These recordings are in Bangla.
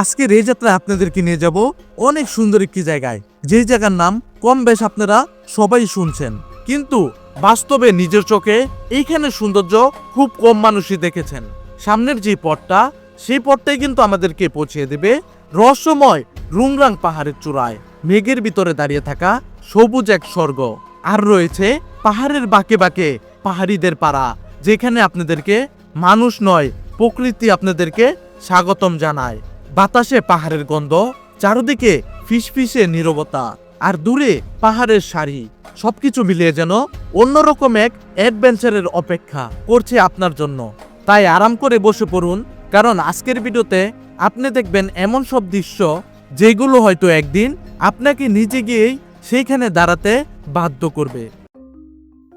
আজকের এই যাত্রায় আপনাদেরকে নিয়ে যাব অনেক সুন্দর একটি জায়গায়। যে জায়গার নাম কম বেশ আপনারা সবাই শুনছেন। কিন্তু বাস্তবে নিজের চোখে এইখানে সৌন্দর্য খুব কম মানুষই দেখেছেন। সামনের যে পথটা, সেই পথটাই কিন্তু আমাদেরকে পৌঁছিয়ে দেবে রহস্যময় রুংরাং পাহাড়ের চূড়ায়। মেঘের ভিতরে দাঁড়িয়ে থাকা সবুজ এক স্বর্গ। আর রয়েছে পাহাড়ের বাঁকে বাঁকে পাহাড়িদের পাড়া, যেখানে আপনাদেরকে, মানুষ নয়, প্রকৃতি আপনাদেরকে স্বাগতম জানায়। বাতাসে পাহাড়ের গন্ধ, চারদিকে ফিসফিসে নীরবতা, আর দূরে পাহাড়ের সারি। সবকিছু মিলিয়ে যেন অন্যরকম এক অ্যাডভেঞ্চারের অপেক্ষা করছে আপনার জন্য। তাই আরাম করে বসে পড়ুন, কারণ আজকের ভিডিওতে আপনি দেখবেন এমন সব দৃশ্য যেগুলো হয়তো একদিন আপনাকে নিজে গিয়েই সেইখানে দাঁড়াতে বাধ্য করবে।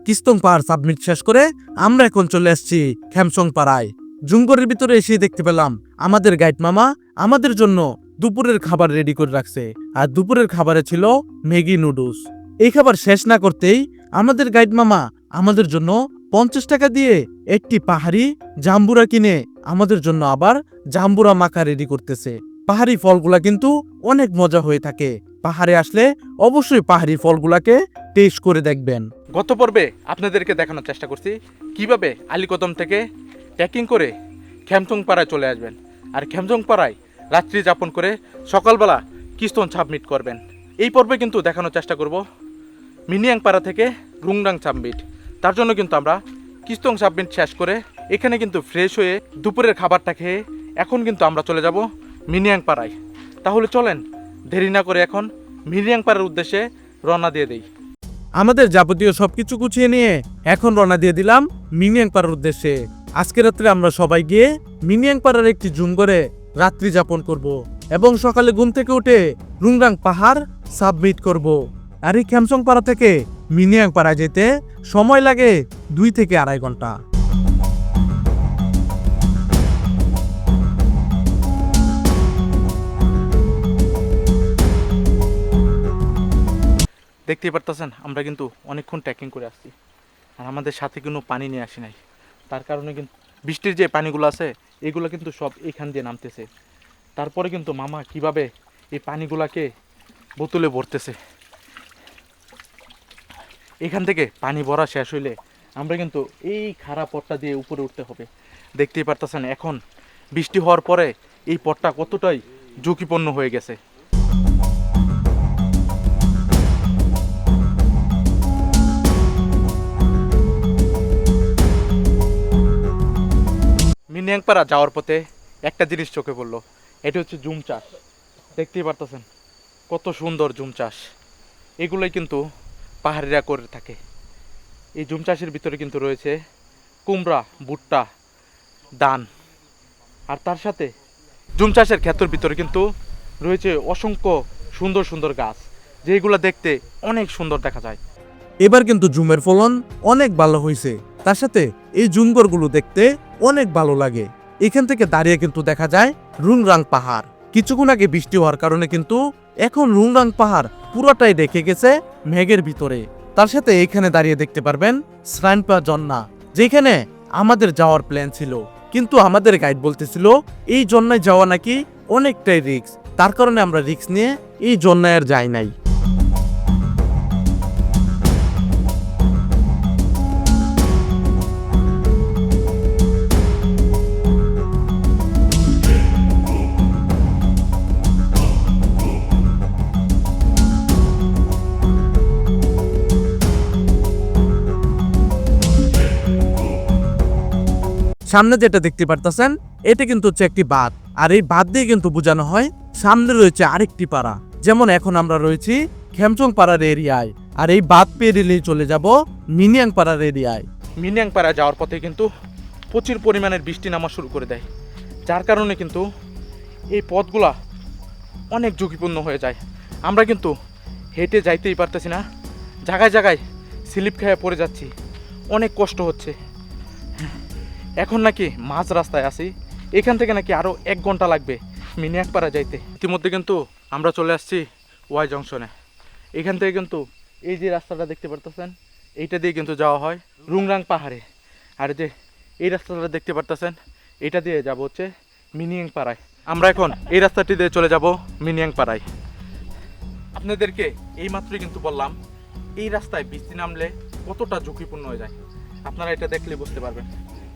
কিস্তং পাহাড় সাবমিট শেষ করে আমরা এখন চলে আসছি খ্যামসং পাড়ায়। জুঙ্গরের ভিতরে এসে দেখতে পেলাম আমাদের গাইড মামা আমাদের জন্য দুপুরের খাবার রেডি করে রাখছে। আর দুপুরের খাবারে ছিল ম্যাগি নুডলস। এই খাবার শেষ না করতেই আমাদের গাইড মামা আমাদের জন্য পঞ্চাশ টাকা দিয়ে একটি পাহাড়ি জাম্বুরা কিনে আমাদের জন্য আবার জাম্বুরা মাখা রেডি করতেছে। পাহাড়ি ফলগুলা কিন্তু অনেক মজা হয়ে থাকে। পাহাড়ে আসলে অবশ্যই পাহাড়ি ফলগুলাকে টেস্ট করে দেখবেন। গত পর্বে আপনাদেরকে দেখানোর চেষ্টা করছি কীভাবে আলীকদম থেকে প্যাকিং করে খ্যামচং পাড়ায় চলে আসবেন। আর খ্যামচং পাড়ায় রাত্রি যাপন করে সকালবেলা কিস্তন সাবমিট করবেন। এই পর্বে কিন্তু দেখানোর চেষ্টা করব মিনিয়াংপাড়া থেকে রুংরাং সাবমিট। তার জন্য কিন্তু আমরা কিস্তং সাবমিট শেষ করে এখানে কিন্তু ফ্রেশ হয়ে দুপুরের খাবারটা খেয়ে এখন কিন্তু আমরা চলে যাব মিনিয়াংপাড়ায়। তাহলে চলেন, দেরি না করে এখন মিনিয়াংপাড়ার উদ্দেশ্যে রওনা দিয়ে দেই। আমাদের যাবতীয় সবকিছু গুছিয়ে নিয়ে এখন রওনা দিয়ে দিলাম মিনিয়াংপাড়ার উদ্দেশ্যে। আজকে রাত্রে আমরা সবাই গিয়ে মিনিয়াংপাড়ার একটি জুম করে রাত্রি যাপন করব এবং সকালে ঘুম থেকে উঠে রুংরাং পাহাড় সাবমিট করব। আর এই খ্যামসং পাড়া থেকে মিনিয়াং পাড়া যেতে সময় লাগে দুই থেকে আড়াই ঘণ্টা। দেখতেই পারতেছেন, আমরা কিন্তু অনেকক্ষণ ট্রেকিং করে আসছি। আর আমাদের সাথে কোনো পানি নিয়ে আসি নাই। তার কারণে কিন্তু বৃষ্টির যে পানিগুলো আছে, এগুলো কিন্তু সব এখান দিয়ে নামতেছে। তারপরে কিন্তু মামা কীভাবে এই পানিগুলাকে বোতলে ভরতেছে? এখান থেকে পানি ভরা শেষ হইলে আমরা কিন্তু এই খারাপ পথটা দিয়ে উপরে উঠতে হবে। দেখতেই পারতেছেন, এখন বৃষ্টি হওয়ার পরে এই পথটা কতটাই ঝুঁকিপূর্ণ হয়ে গেছে। মিনিয়াংপাড়া যাওয়ার পথে একটা জিনিস চোখে পড়ল। এটি হচ্ছে জুম চাষ। দেখতেই পারতেছেন কত সুন্দর জুম চাষ। এগুলোই কিন্তু পাহাড়িরা করে থাকে। এই জুম চাষের ভিতরে কিন্তু রয়েছে কুমড়া, ভুট্টা দান আর তার সাথে জুম চাষের ক্ষেত্রের ভিতরে কিন্তু রয়েছে অসংখ্য সুন্দর সুন্দর গাছ, যেগুলো দেখতে অনেক সুন্দর দেখা যায়। এবার কিন্তু জুমের ফলন অনেক ভালো হয়েছে তার সাথে এই জুমগরগুলো দেখতে অনেক ভালো লাগে। এখান থেকে দাঁড়িয়ে কিন্তু দেখা যায় রুংরাং পাহাড়। কিছুক্ষণ আগে বৃষ্টি হওয়ার কারণে কিন্তু এখন রুংরাং পাহাড় পুরোটাই ঢেকে গেছে মেঘের ভিতরে। তার সাথে এখানে দাঁড়িয়ে দেখতে পারবেন শ্রাইনপা জন্না, যেখানে আমাদের যাওয়ার প্ল্যান ছিল। কিন্তু আমাদের গাইড বলতেছিল, এই জন্নায় যাওয়া নাকি অনেকটাই রিস্ক। তার কারণে আমরা রিক্স নিয়ে এই জন্নায় আর যাই নাই। সামনে যেটা দেখতে পারতেছেন, এটা কিন্তু হচ্ছে একটি বাঁধ। আর এই বাঁধ দিয়ে কিন্তু বোঝানো হয়, সামনে রয়েছে আরেকটি পাড়া। যেমন এখন আমরা রয়েছি খেমচং পাড়ার এরিয়ায়। আর এই বাঁধ পেরিয়ে চলে যাব মিনিয়াং পাড়ার এরিয়ায়। মিনিয়াং পাড়া যাওয়ার পথে কিন্তু প্রচুর পরিমাণের বৃষ্টি নামা শুরু করে দেয়। যার কারণে কিন্তু এই পথগুলা অনেক ঝুঁকিপূর্ণ হয়ে যায়। আমরা কিন্তু হেঁটে যাইতেই পারতেছি না। জায়গায় জায়গায় স্লিপ খেয়ে পড়ে যাচ্ছি। অনেক কষ্ট হচ্ছে। এখন নাকি মাঝ রাস্তায় আছি। এখান থেকে নাকি আরও এক ঘণ্টা লাগবে মিনিয়াংপাড়া যাইতে। ইতিমধ্যে কিন্তু আমরা চলে আসছি ওয়াই জংশনে। এখান থেকে কিন্তু এই যে রাস্তাটা দেখতে পারতেছেন, এইটা দিয়ে কিন্তু যাওয়া হয় রুংরাং পাহাড়ে। আর যে এই রাস্তাটা দেখতে পারতেছেন, এটা দিয়ে যাব হচ্ছে মিনিয়াং পাড়ায় আমরা এখন এই রাস্তাটি দিয়ে চলে যাব মিনিয়াং পাড়ায় আপনাদেরকে এই মাত্রই কিন্তু বললাম, এই রাস্তায় বৃষ্টি নামলে কতটা ঝুঁকিপূর্ণ হয়ে যায়। আপনারা এটা দেখলে বুঝতে পারবেন।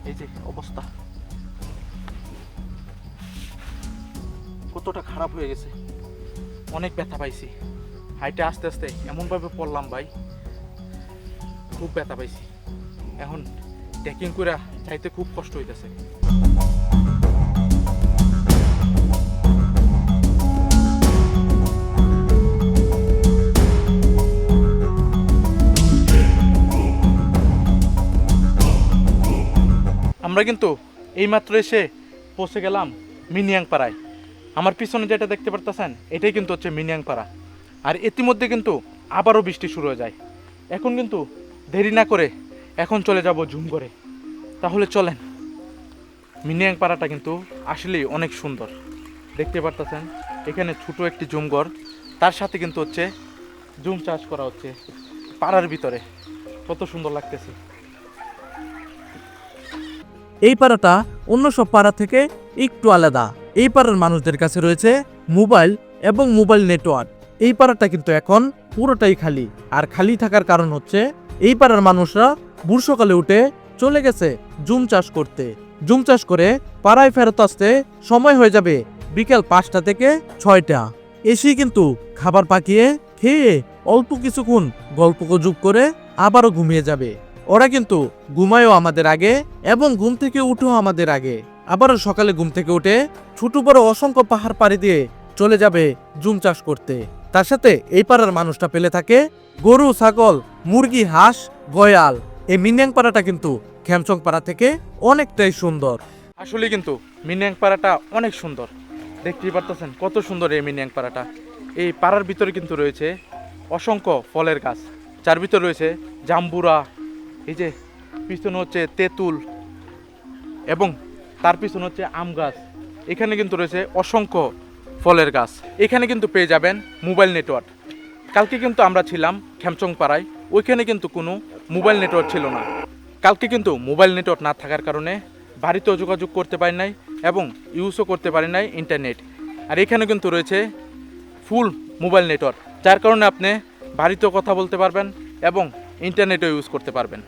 এই যে অবস্থা। কতটা খারাপ হয়ে গেছে। অনেক ব্যথা পাইছি। হাইটে আস্তে আস্তে এমনভাবে পড়লাম ভাই। খুব ব্যথা পাইছি। এখন ট্রেকিং করে যাইতে খুব কষ্ট হইতেছে। আমরা কিন্তু এইমাত্র এসে পৌঁছে গেলাম মিনিয়াং পাড়ায় আমার পিছনে যেটা দেখতে পারতেছেন, এটাই কিন্তু হচ্ছে মিনিয়াং পাড়া আর ইতিমধ্যে কিন্তু আবারও বৃষ্টি শুরু হয়ে যায়। এখন কিন্তু দেরি না করে এখন চলে যাব ঝুম করে তাহলে চলেন মিনিয়াং পাড়াটা কিন্তু আসলেই অনেক সুন্দর। দেখতে পারতেছেন, এখানে ছোটো একটি জুমঘর তার সাথে কিন্তু হচ্ছে জুম চাষ করা হচ্ছে পাড়ার ভিতরে। কত সুন্দর লাগতেছে। এই পাড়াটা অন্য সব পাড়া থেকে একটু আলাদা। এই পাড়ার মানুষদের কাছে রয়েছে মোবাইল এবং মোবাইল নেটওয়ার্ক। এই পাড়াটা কিন্তু এখন পুরোটাই খালি। আর খালি থাকার কারণ হচ্ছে এই পাড়ার মানুষরা ভোর উঠে চলে গেছে জুম চাষ করতে। জুম চাষ করে পাড়ায় ফেরত আসতে সময় হয়ে যাবে বিকেল পাঁচটা থেকে ছয়টা। এসেই কিন্তু খাবার পাকিয়ে খেয়ে অল্প কিছুক্ষণ গল্প গুজব করে আবারও ঘুমিয়ে যাবে। ওরা কিন্তু ঘুমায়ও আমাদের আগে এবং ঘুম থেকে উঠেও আমাদের আগে। আবারও সকালে ঘুম থেকে উঠে ছোট বড় অসংখ্য পাহাড় পাড়ি দিয়ে চলে যাবে জুম চাষ করতে। তার সাথে এই পাড়ার মানুষটা পেলে থাকে গরু, ছাগল, মুরগি, হাঁস, গয়াল। এই মিনিয়াং পাড়াটা কিন্তু খ্যামচং পাড়া থেকে অনেকটাই সুন্দর। আসলে কিন্তু মিনিয়াং পাড়াটা অনেক সুন্দর। দেখতেই পারতেছেন কত সুন্দর এই মিনিয়াং পাড়াটা। এই পাড়ার ভিতরে কিন্তু রয়েছে অসংখ্য ফলের গাছ। যার ভিতরে রয়েছে জাম্বুরা এই যে পিছনে হচ্ছে তেঁতুল এবং তার পিছনে হচ্ছে আম গাছ। এখানে কিন্তু রয়েছে অসংখ্য ফলের গাছ। এখানে কিন্তু পেয়ে যাবেন মোবাইল নেটওয়ার্ক। কালকে কিন্তু আমরা ছিলাম খ্যামচং পাড়ায় ওইখানে কিন্তু কোনো মোবাইল নেটওয়ার্ক ছিল না। কালকে কিন্তু মোবাইল নেটওয়ার্ক না থাকার কারণে বাড়িতেও যোগাযোগ করতে পারি নাই এবং ইউজও করতে পারি নাই ইন্টারনেট। আর এখানে কিন্তু রয়েছে ফুল মোবাইল নেটওয়ার্ক। যার কারণে আপনি বাড়িতেও কথা বলতে পারবেন এবং ইন্টারনেটও ইউজ করতে পারবেন।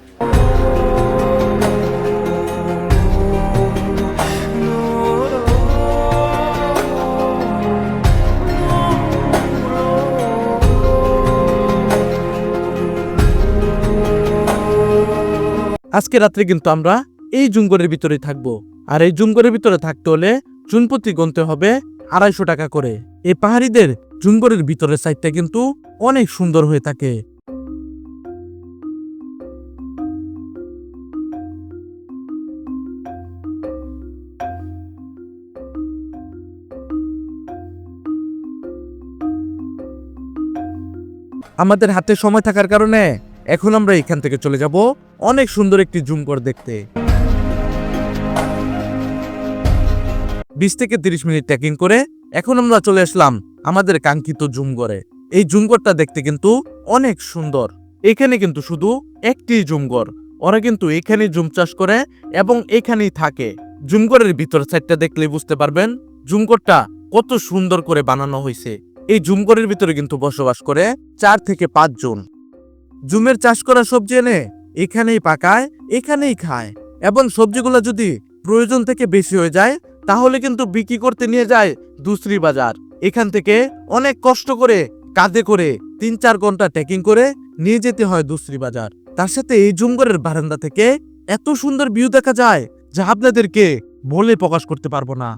আজকে রাত্রে কিন্তু আমরা এই জুমগরের ভিতরে থাকব। আর এই জুমগরের ভিতরে থাকতে হলে চুনপতি গুনতে হবে আড়াইশো টাকা করে। এই পাহাড়িদের জুমগরের ভিতরের সাইডটা কিন্তু অনেক সুন্দর হয়ে থাকে। আমাদের হাতে সময় থাকার কারণে এখন আমরা এখান থেকে চলে যাব অনেক সুন্দর একটি জুমঘর দেখতে। বিশ থেকে তিরিশ মিনিট ট্রেকিং করে এখন আমরা চলে আসলাম আমাদের কাঙ্ক্ষিত জুমঘরে এই জুমঘরটা দেখতে কিন্তু অনেক সুন্দর। এখানে কিন্তু শুধু একটি জুমঘর ওরা কিন্তু এখানেই জুম চাষ করে এবং এখানেই থাকে। জুমঘরের ভিতর সাইডটা দেখলে বুঝতে পারবেন জুমঘরটা কত সুন্দর করে বানানো হয়েছে। এই জুমঘরের ভিতরে কিন্তু বসবাস করে চার থেকে পাঁচ জন। জুমের চাষ করা সবজি এনে এখানেই পাকায়, এখানেই খায়। এবং সবজিগুলো যদি প্রয়োজন থেকে বেশি হয়ে যায়, তাহলে কিন্তু বিক্রি করতে নিয়ে যায় দুসরি বাজার। এখান থেকে অনেক কষ্ট করে, কাঁধে করে তিন চার ঘণ্টা ট্রেকিং করে নিয়ে যেতে হয় দুসরি বাজার। তার সাথে এই জুমগরের বারান্দা থেকে এত সুন্দর ভিউ দেখা যায়, যা আপনাদেরকে বলে প্রকাশ করতে পারব না।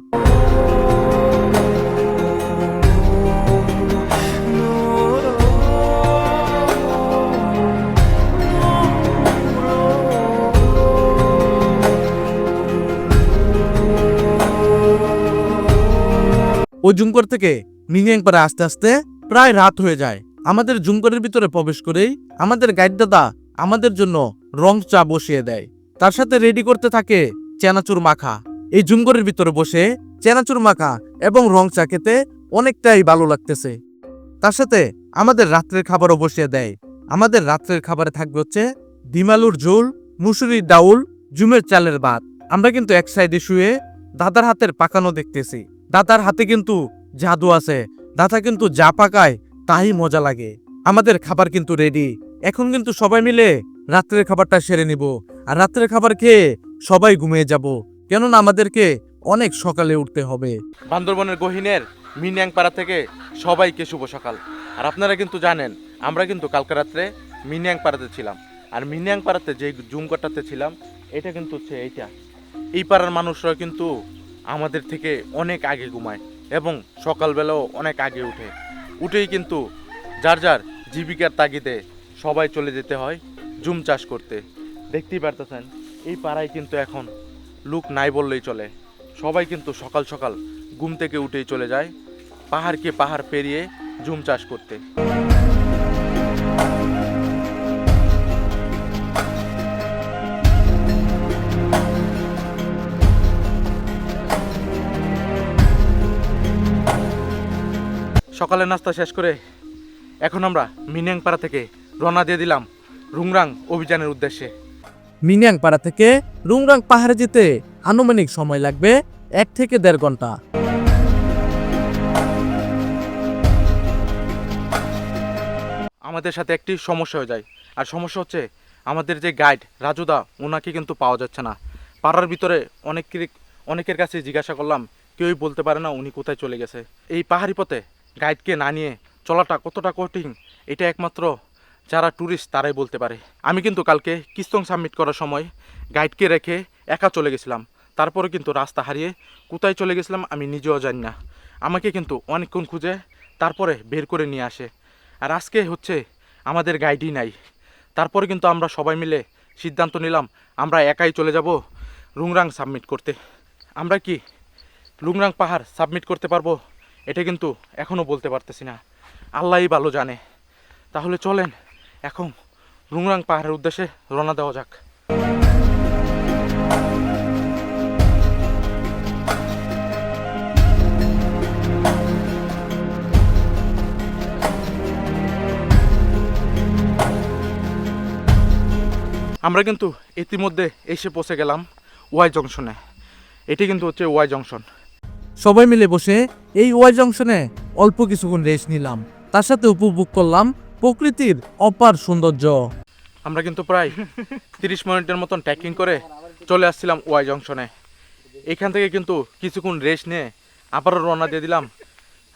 ওই জুমকর থেকে মিনিয়াং পারে আস্তে আস্তে প্রায় রাত হয়ে যায়। আমাদের জুমকরের ভিতরে প্রবেশ করেই আমাদের গাইড দাদা আমাদের জন্য রং চা বসিয়ে দেয়। তার সাথে রেডি করতে থাকে চেনাচুর মাখা। এই জুমকরের ভিতরে বসে চেনাচুর মাখা এবং রং চা খেতে অনেকটাই ভালো লাগতেছে। তার সাথে আমাদের রাত্রের খাবারও বসিয়ে দেয়। আমাদের রাত্রের খাবারে থাকবে হচ্ছে ডিমালুর ঝোল, মুসুরির ডাউল, জুমের চালের ভাত। আমরা কিন্তু এক সাইডে শুয়ে দাদার হাতের পাকানো দেখতেছি। দাতার হাতে কিন্তু জাদু আছে, দাতা কিন্তু যা পাকায় তাই মজা লাগে। আমাদের খাবার কিন্তু রেডি এখন কিন্তু সবাই মিলে রাত্রের খাবারটা সেরে নিব। আর রাত্রের খাবার খেয়ে সবাই ঘুমিয়ে যাব। কেননা আমাদেরকে অনেক সকালে উঠতে হবে। বান্দরবনের গহিনের মিনিয়াংপাড়া থেকে সবাইকে শুভ সকাল। আর আপনারা কিন্তু জানেন, আমরা কিন্তু কালকে রাত্রে মিনিয়াংপাড়াতে ছিলাম। আর মিনিয়াংপাড়াতে যে জুম কাটাতে ছিলাম, এটা কিন্তু হচ্ছে এইটা। এই পাড়ার মানুষরা কিন্তু আমাদের থেকে অনেক আগে ঘুমায় এবং সকালবেলাও অনেক আগে উঠে। উঠেই কিন্তু যার যার জীবিকার তাগিদে সবাই চলে যেতে হয় জুম চাষ করতে। দেখতেই পারতেছেন, এই পাড়ায় কিন্তু এখন লুক নাই বললেই চলে। সবাই কিন্তু সকাল সকাল ঘুম থেকে উঠেই চলে যায়, পাহাড়কে পাহাড় পেরিয়ে জুম চাষ করতে। সকালের নাস্তা শেষ করে এখন আমরা মিনিয়াংপাড়া থেকে রওনা দিয়ে দিলাম রুংরাং অভিযানের উদ্দেশ্যে। মিনিয়াং পাড়া থেকে রুংরাং পাহাড়ে যেতে আনুমানিক সময় লাগবে এক থেকে দেড় ঘণ্টা। আমাদের সাথে একটি সমস্যা হয়ে যায়। আর সমস্যা হচ্ছে আমাদের যে গাইড রাজুদা ওনাকে কিন্তু পাওয়া যাচ্ছে না। পাড়ার ভিতরে অনেকের অনেকের কাছে জিজ্ঞাসা করলাম কেউই বলতে পারে না উনি কোথায় চলে গেছে। এই পাহাড়ি পথে গাইডকে না নিয়ে চলাটা কতটা কঠিন, এটা একমাত্র যারা ট্যুরিস্ট তারাই বলতে পারে। আমি কিন্তু কালকে কিস্তং সাবমিট করার সময় গাইডকে রেখে একা চলে গেছিলাম। তারপরে কিন্তু রাস্তা হারিয়ে কোথায় চলে গেছিলাম আমি নিজেও জানি না। আমাকে কিন্তু অনেকক্ষণ খুঁজে তারপরে বের করে নিয়ে আসে। আর আজকে হচ্ছে আমাদের গাইডই নাই। তারপরে কিন্তু আমরা সবাই মিলে সিদ্ধান্ত নিলাম, আমরা একাই চলে যাব রুংরাং সাবমিট করতে। আমরা কি রুংরাং পাহাড় সাবমিট করতে পারব? এটা কিন্তু এখনও বলতে পারতেছি না। আল্লাহই ভালো জানে। তাহলে চলেন, এখন রুংরাং পাহাড়ের উদ্দেশ্যে রওনা দেওয়া যাক। আমরা কিন্তু ইতিমধ্যে এসে পৌঁছে গেলাম ওয়াই জংশনে। এটি কিন্তু হচ্ছে ওয়াই জংশন। সবাই মিলে বসে এই ওয়াই জংশনে অল্প কিছুক্ষণ রেস্ট নিলাম। তার সাথে উপভোগ করলাম প্রকৃতির অপার সৌন্দর্য। আমরা কিন্তু প্রায় তিরিশ মিনিটের মতন ট্রেকিং করে চলে আসছিলাম ওয়াই জংশনে। এখান থেকে কিন্তু কিছুক্ষণ রেস্ট নিয়ে আবারও রওনা দিয়ে দিলাম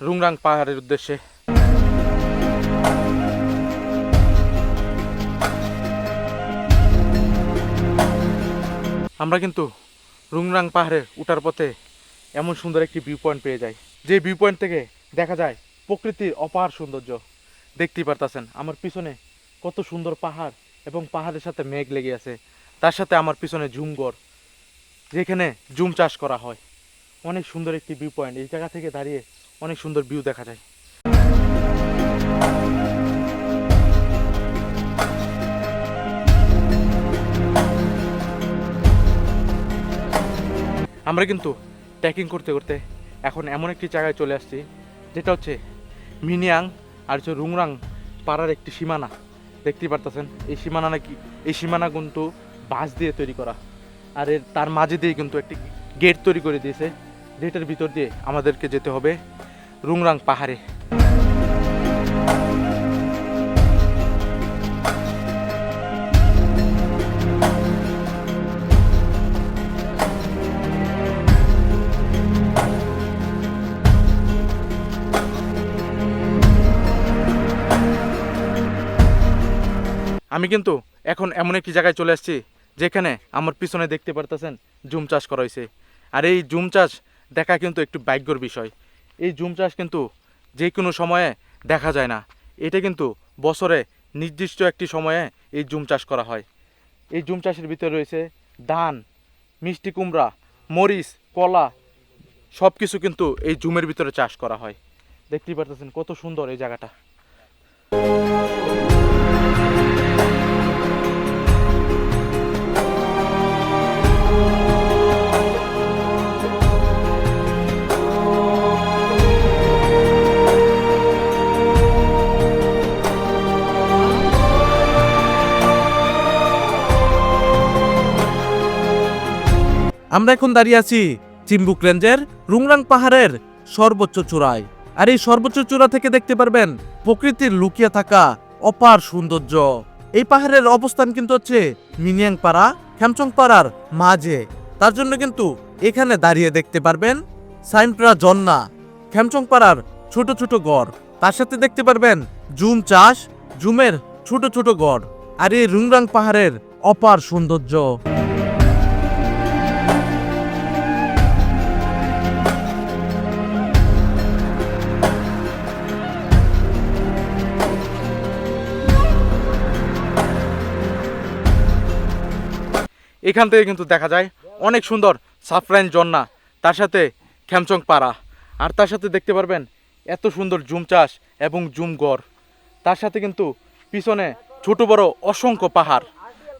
রুংরাং পাহাড়ের উদ্দেশ্যে। আমরা কিন্তু রুংরাং পাহাড়ে উঠার পথে এমন সুন্দর একটি ভিউ পয়েন্ট পেয়ে যাই যে ভিউ পয়েন্ট থেকে দেখা যায় প্রকৃতির অপার সৌন্দর্য। দেখতেই পারতাছেন, আমার পিছনে কত সুন্দর পাহাড় এবং পাহাড়ের সাথে মেঘ লেগে আছে। তার সাথে আমার পিছনে ঝুমঘর যেখানে জুম চাষ করা হয়। অনেক সুন্দর একটি ভিউ পয়েন্ট এই জায়গা থেকে দাঁড়িয়ে অনেক সুন্দর ভিউ দেখা যায়। আমরা কিন্তু ট্রেকিং করতে করতে এখন এমন একটি জায়গায় চলে আসছি, যেটা হচ্ছে মিনিয়াং আর হচ্ছে রুংরাং পাড়ার একটি সীমানা। দেখতেই পারতেছেন, এই সীমানা নাকি, এই সীমানা কিন্তু বাঁশ দিয়ে তৈরি করা। আর এর, তার মাঝে দিয়ে কিন্তু একটি গেট তৈরি করে দিয়েছে গেটের ভিতর দিয়ে আমাদেরকে যেতে হবে রুংরাং পাহাড়ে। আমি কিন্তু এখন এমন একটি জায়গায় চলে আসছি যেখানে আমার পিছনে দেখতে পারতেছেন জুম চাষ করা হয়েছে। আর এই জুম চাষ দেখা কিন্তু একটু ভাগ্যর বিষয়। এই জুম চাষ কিন্তু যে কোনো সময়ে দেখা যায় না। এটা কিন্তু বছরে নির্দিষ্ট একটি সময়ে এই জুম চাষ করা হয়। এই জুম চাষের ভিতরে রয়েছে ধান, মিষ্টি কুমড়া, মরিচ, কলা সব কিছু কিন্তু এই জুমের ভিতরে চাষ করা হয়। দেখতেই পারতেছেন কত সুন্দর এই জায়গাটা। আমরা এখন দাঁড়িয়ে আছি চিম্বুক রেঞ্জের রুংরাং পাহাড়ের সর্বোচ্চ চূড়ায়। আর এই সর্বোচ্চ চূড়া থেকে দেখতে পারবেন প্রকৃতির লুকিয়ে থাকা অপার সৌন্দর্য। এই পাহাড়ের অবস্থান কিন্তু হচ্ছে মিনিয়াং পাড়া খ্যামচং পাড়ার মাঝে। তার জন্য কিন্তু এখানে দাঁড়িয়ে দেখতে পারবেন সাইনপ্রা জন্না খ্যামচং পাড়ার ছোট ছোট গড়। তার সাথে দেখতে পারবেন জুম চাষ জুমের ছোট ছোট গড়। আর এই রুংরাং পাহাড়ের অপার সৌন্দর্য। এখান থেকে কিন্তু দেখা যায় অনেক সুন্দর সাফরাইন জন্না তার সাথে খ্যামচং পাড়া। আর তার সাথে দেখতে পারবেন এত সুন্দর জুম চাষ এবং জুম গড়। তার সাথে কিন্তু পিছনে ছোট বড় অসংখ্য পাহাড়,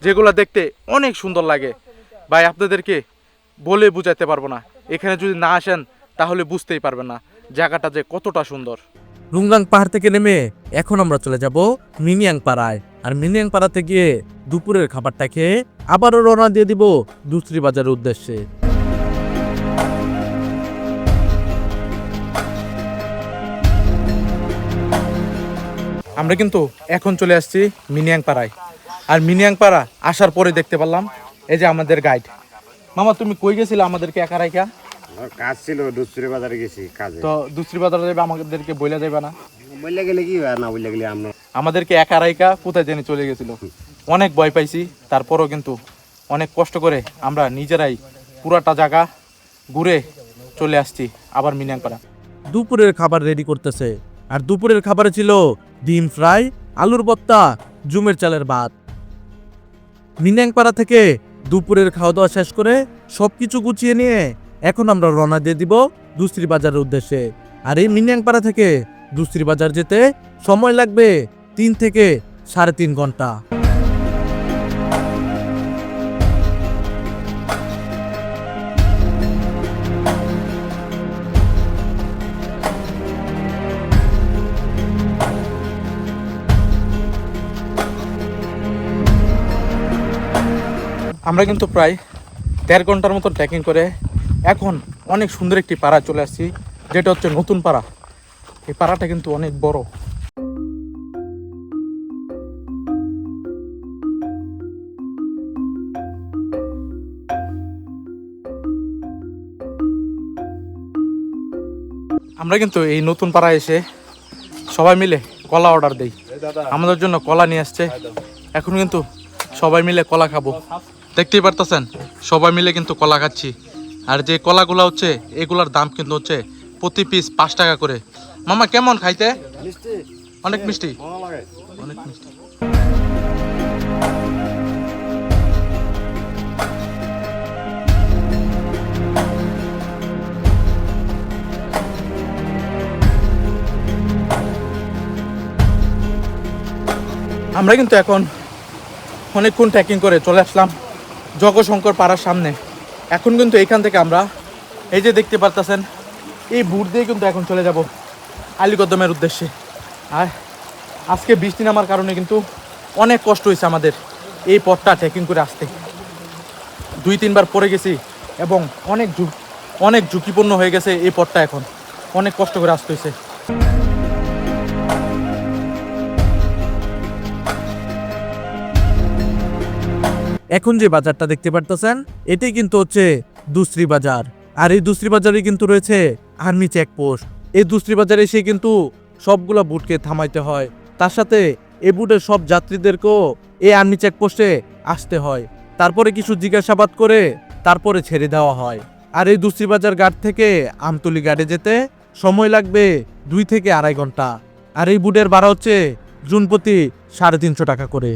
যেগুলো দেখতে অনেক সুন্দর লাগে। ভাই, আপনাদেরকে বলে বুঝাতে পারব না। এখানে যদি না আসেন, তাহলে বুঝতেই পারবেন না জায়গাটা যে কতটা সুন্দর। রুংরাং পাহাড় থেকে নেমে এখন আমরা চলে যাব মিনিয়াং পাড়ায় আর মিনিয়াং পাড়াতে গিয়ে দুপুরের খাবারটা খেয়ে আবারও রওনা দিয়ে দিব দুসরি বাজারের উদ্দেশ্যে। আমরা কিন্তু এখন চলে আসছি মিনিয়াং পাড়ায় আর মিনিয়াং পাড়া আসার পরে দেখতে পারলাম, এই যে আমাদের গাইড মামা, তুমি কই গেছিলে আমাদেরকে একা আমার কাজ ছিল দুশ্রী বাজারে গেছি কাজে। তো দুশ্রী বাজারে যাবে আমাদেরকে বইলা যাবে না? বললে গেলে কি হয়? না বললে গেলে আমরা আমাদেরকে একা রাইকা কোথায় জেনে চলে গেছিল। অনেক ভয় পাইছি তারপরও কিন্তু অনেক কষ্ট করে আমরা নিজেরাই পুরাটা জায়গা ঘুরে চলে আসছি আবার মিনিয়াং পাড়া দুপুরের খাবার রেডি করতেছে। আর দুপুরের খাবারে ছিল ডিম ফ্রাই আলুর বত্তা জুমের চালের ভাত। মিনাংপাড়া থেকে দুপুরের খাওয়া দাওয়া শেষ করে সবকিছু গুছিয়ে নিয়ে এখন আমরা রওনা দিয়ে দিব দুসরি বাজারের উদ্দেশ্যে। আর এই মিনিয়াংপাড়া থেকে দুসরি বাজার যেতে সময় লাগবে তিন থেকে সাড়ে তিন ঘণ্টা। আমরা কিন্তু প্রায় দেড় ঘণ্টার মতো ট্রেকিং করে এখন অনেক সুন্দর একটি পাড়া চলে আসছি যেটা হচ্ছে নতুন পাড়া। এই পাড়াটা কিন্তু অনেক বড়। আমরা কিন্তু এই নতুন পাড়ায় এসে সবাই মিলে কলা অর্ডার দেই। আমাদের জন্য কলা নিয়ে আসছে। এখন কিন্তু সবাই মিলে কলা খাব। দেখতেই পারতেছেন? সবাই মিলে কিন্তু কলা খাচ্ছি। আর যে কলাগুলো হচ্ছে এগুলার দাম কিন্তু হচ্ছে প্রতি পিস পাঁচ টাকা করে। মামা কেমন খাইতে? অনেক মিষ্টি? অনেক মিষ্টি। আমরা কিন্তু এখন অনেকক্ষণ ট্রেকিং করে চলে আসলাম জগশঙ্কর পাড়ার সামনে। এখন কিন্তু এইখান থেকে আমরা এই যে দেখতে পারতেছেন, এই বুট দিয়ে কিন্তু এখন চলে যাব আলীকদমের উদ্দেশ্যে। আর আজকে বৃষ্টি নামার কারণে কিন্তু অনেক কষ্ট হয়েছে আমাদের এই পথটা ট্রেকিং করে আসতে। দুই, তিনবার পড়ে গেছি এবং অনেক অনেক ঝুঁকিপূর্ণ হয়ে গেছে এই পথটা এখন। অনেক কষ্ট করে আসতে হয়েছে। এখন যে বাজারটা দেখতে পারতেছেন, এটাই কিন্তু হচ্ছে দুসরি বাজার। আর এই দুসরি বাজারে কিন্তু রয়েছে আর্মি চেকপোস্ট। এই দুসরি বাজারে এসে কিন্তু সবগুলা বুটকে থামাইতে হয়। তার সাথে এ বুটের সব যাত্রীদেরকেও এই আর্মি চেকপোস্টে আসতে হয়। তারপরে কিছু জিজ্ঞাসাবাদ করে তারপরে ছেড়ে দেওয়া হয়। আর এই দুসরি বাজার গার্ড থেকে আমতলি গার্ডে যেতে সময় লাগবে দুই থেকে আড়াই ঘণ্টা। আর এই বুটের ভাড়া হচ্ছে জুনপ্রতি সাড়ে তিনশো টাকা করে।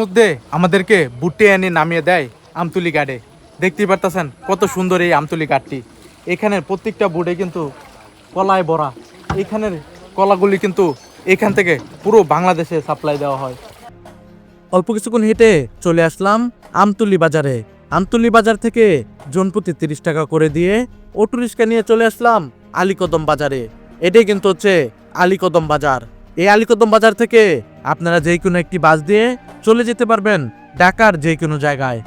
ইতিমধ্যে আমাদেরকে বুটে এনে নামিয়ে দেয় আমতুলি ঘাটে দেখতেই পারতেছেন কত সুন্দর এই আমতুলি ঘাটটি এখানের প্রত্যেকটা বুটে কিন্তু কলায় ভরা। এখানের কলাগুলি কিন্তু এখান থেকে পুরো বাংলাদেশে সাপ্লাই দেওয়া হয়। অল্প কিছুক্ষণ হেঁটে চলে আসলাম আমতুলি বাজারে। আমতুলি বাজার থেকে জনপ্রতি তিরিশ টাকা করে দিয়ে অটো রিক্সা নিয়ে চলে আসলাম আলীকদম বাজারে। এটাই কিন্তু হচ্ছে আলীকদম বাজার। এই আলীকদম বাজার থেকে আপনারা যে কোনো একটি বাস দিয়ে চলে যেতে পারবেন ঢাকার যে কোনো জায়গায়।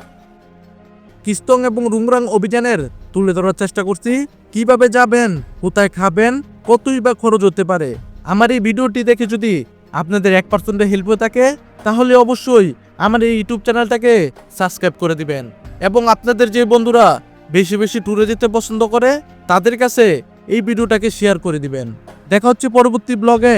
কিস্তং এবং রুংরাং অভিযানের তুলে ধরার চেষ্টা করছি, কীভাবে যাবেন, কোথায় খাবেন, কতই বা খরচ হতে পারে। আমার এই ভিডিওটি দেখে যদি আপনাদের এক পার্সেন্টের হেল্প হয়ে থাকে, তাহলে অবশ্যই আমার এই ইউটিউব চ্যানেলটাকে সাবস্ক্রাইব করে দিবেন। এবং আপনাদের যে বন্ধুরা বেশি বেশি ট্যুরে যেতে পছন্দ করে, তাদের কাছে এই ভিডিওটাকে শেয়ার করে দিবেন। দেখা হচ্ছে পরবর্তী ব্লগে